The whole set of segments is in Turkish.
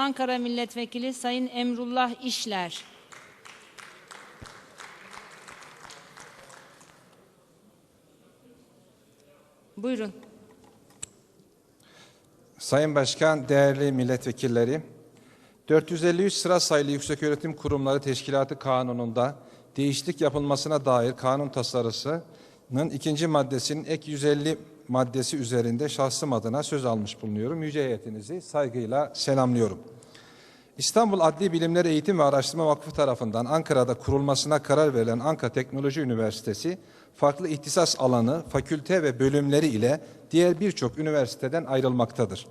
Ankara Milletvekili Sayın Emrullah İşler. Buyurun. Sayın Başkan, değerli milletvekilleri, 453 sıra sayılı Yükseköğretim Kurumları Teşkilatı Kanunu'nda değişiklik yapılmasına dair kanun tasarısının ikinci maddesinin ek 150 maddesi üzerinde şahsım adına söz almış bulunuyorum. Yüce heyetinizi saygıyla selamlıyorum. İstanbul Adli Bilimler Eğitim ve Araştırma Vakfı tarafından Ankara'da kurulmasına karar verilen Ankara Teknoloji Üniversitesi, farklı ihtisas alanı, fakülte ve bölümleri ile diğer birçok üniversiteden ayrılmaktadır.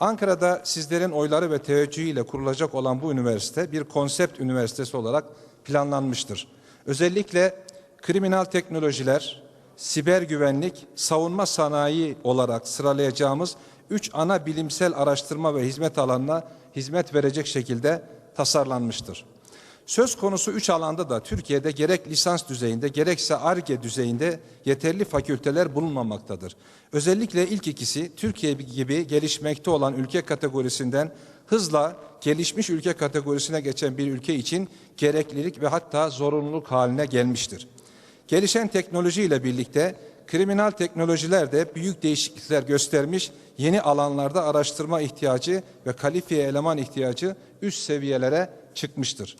Ankara'da sizlerin oyları ve teveccühüyle kurulacak olan bu üniversite bir konsept üniversitesi olarak planlanmıştır. Özellikle kriminal teknolojiler, siber güvenlik, savunma sanayi olarak sıralayacağımız üç ana bilimsel araştırma ve hizmet alanına hizmet verecek şekilde tasarlanmıştır. Söz konusu üç alanda da Türkiye'de gerek lisans düzeyinde gerekse ARGE düzeyinde yeterli fakülteler bulunmamaktadır. Özellikle ilk ikisi Türkiye gibi gelişmekte olan ülke kategorisinden hızla gelişmiş ülke kategorisine geçen bir ülke için gereklilik ve hatta zorunluluk haline gelmiştir. Gelişen teknoloji ile birlikte kriminal teknolojiler de büyük değişiklikler göstermiş, yeni alanlarda araştırma ihtiyacı ve kalifiye eleman ihtiyacı üst seviyelere çıkmıştır.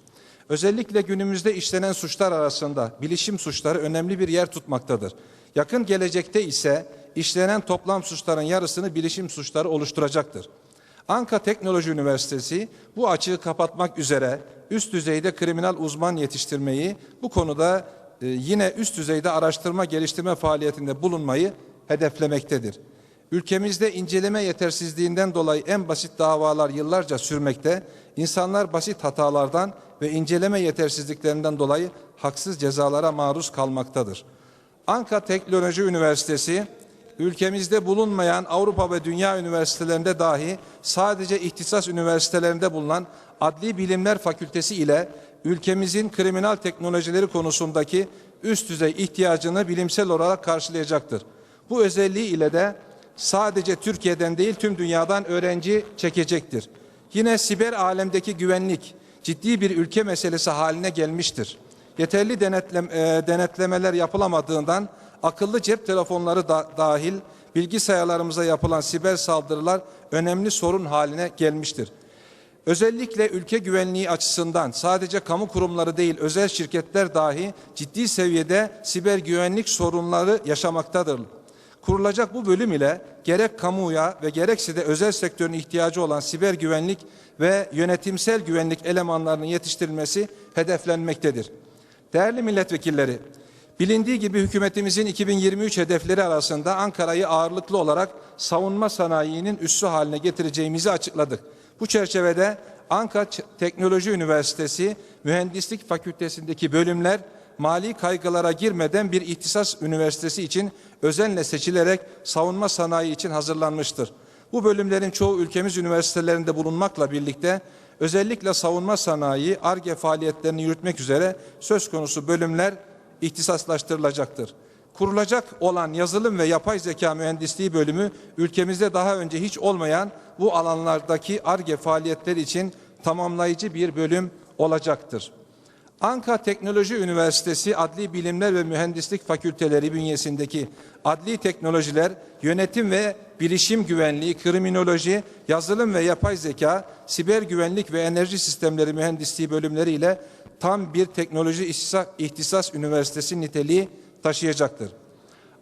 Özellikle günümüzde işlenen suçlar arasında bilişim suçları önemli bir yer tutmaktadır. Yakın gelecekte ise işlenen toplam suçların yarısını bilişim suçları oluşturacaktır. Anka Teknoloji Üniversitesi bu açığı kapatmak üzere üst düzeyde kriminal uzman yetiştirmeyi bu konuda e, yine üst düzeyde araştırma geliştirme faaliyetinde bulunmayı hedeflemektedir. Ülkemizde inceleme yetersizliğinden dolayı en basit davalar yıllarca sürmekte, insanlar basit hatalardan ve inceleme yetersizliklerinden dolayı haksız cezalara maruz kalmaktadır. Anka Teknoloji Üniversitesi, ülkemizde bulunmayan Avrupa ve Dünya üniversitelerinde dahi sadece ihtisas üniversitelerinde bulunan Adli Bilimler Fakültesi ile ülkemizin kriminal teknolojileri konusundaki üst düzey ihtiyacını bilimsel olarak karşılayacaktır. Bu özelliği ile de sadece Türkiye'den değil tüm dünyadan öğrenci çekecektir. Yine siber alemdeki güvenlik ciddi bir ülke meselesi haline gelmiştir. Yeterli denetlem, e, denetlemeler yapılamadığından akıllı cep telefonları da, dahil bilgisayarlarımıza yapılan siber saldırılar önemli sorun haline gelmiştir. Özellikle ülke güvenliği açısından sadece kamu kurumları değil özel şirketler dahi ciddi seviyede siber güvenlik sorunları yaşamaktadır. Kurulacak bu bölüm ile gerek kamuya ve gerekse de özel sektörün ihtiyacı olan siber güvenlik ve yönetimsel güvenlik elemanlarının yetiştirilmesi hedeflenmektedir. Değerli milletvekilleri, bilindiği gibi hükümetimizin 2023 hedefleri arasında Ankara'yı ağırlıklı olarak savunma sanayinin üssü haline getireceğimizi açıkladık. Bu çerçevede Ankara Teknoloji Üniversitesi Mühendislik Fakültesindeki bölümler mali kaygılara girmeden bir ihtisas üniversitesi için özenle seçilerek savunma sanayi için hazırlanmıştır. Bu bölümlerin çoğu ülkemiz üniversitelerinde bulunmakla birlikte özellikle savunma sanayi, ARGE faaliyetlerini yürütmek üzere söz konusu bölümler ihtisaslaştırılacaktır. Kurulacak olan yazılım ve yapay zeka mühendisliği bölümü ülkemizde daha önce hiç olmayan bu alanlardaki ARGE faaliyetleri için tamamlayıcı bir bölüm olacaktır. Ankara Teknoloji Üniversitesi Adli Bilimler ve Mühendislik Fakülteleri bünyesindeki adli teknolojiler, yönetim ve bilişim güvenliği, kriminoloji, yazılım ve yapay zeka, siber güvenlik ve enerji sistemleri mühendisliği bölümleri ile tam bir teknoloji ihtisas, ihtisas üniversitesi niteliği taşıyacaktır.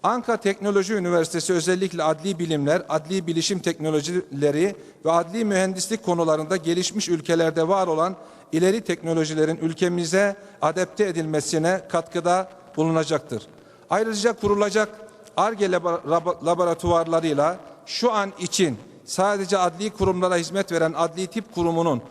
Ankara Teknoloji Üniversitesi özellikle adli bilimler, adli bilişim teknolojileri ve adli mühendislik konularında gelişmiş ülkelerde var olan ileri teknolojilerin ülkemize adapte edilmesine katkıda bulunacaktır. Ayrıca kurulacak ARGE laboratuvarlarıyla şu an için sadece adli kurumlara hizmet veren adli tip kurumunun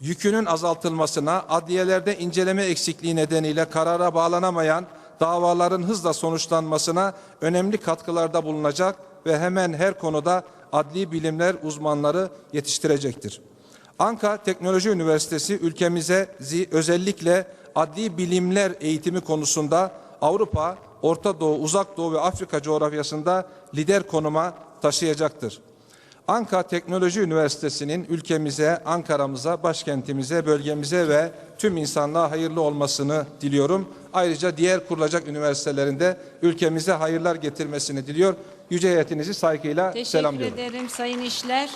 yükünün azaltılmasına, adliyelerde inceleme eksikliği nedeniyle karara bağlanamayan davaların hızla sonuçlanmasına önemli katkılarda bulunacak ve hemen her konuda adli bilimler uzmanları yetiştirecektir. Ankara Teknoloji Üniversitesi ülkemize özellikle adli bilimler eğitimi konusunda Avrupa, Orta Doğu, Uzak Doğu ve Afrika coğrafyasında lider konuma taşıyacaktır. Ankara Teknoloji Üniversitesi'nin ülkemize, Ankara'mıza, başkentimize, bölgemize ve tüm insanlığa hayırlı olmasını diliyorum. Ayrıca diğer kurulacak üniversitelerinde ülkemize hayırlar getirmesini diliyor. Yüce heyetinizi saygıyla Teşekkür selamlıyorum. ederim Sayın İşler.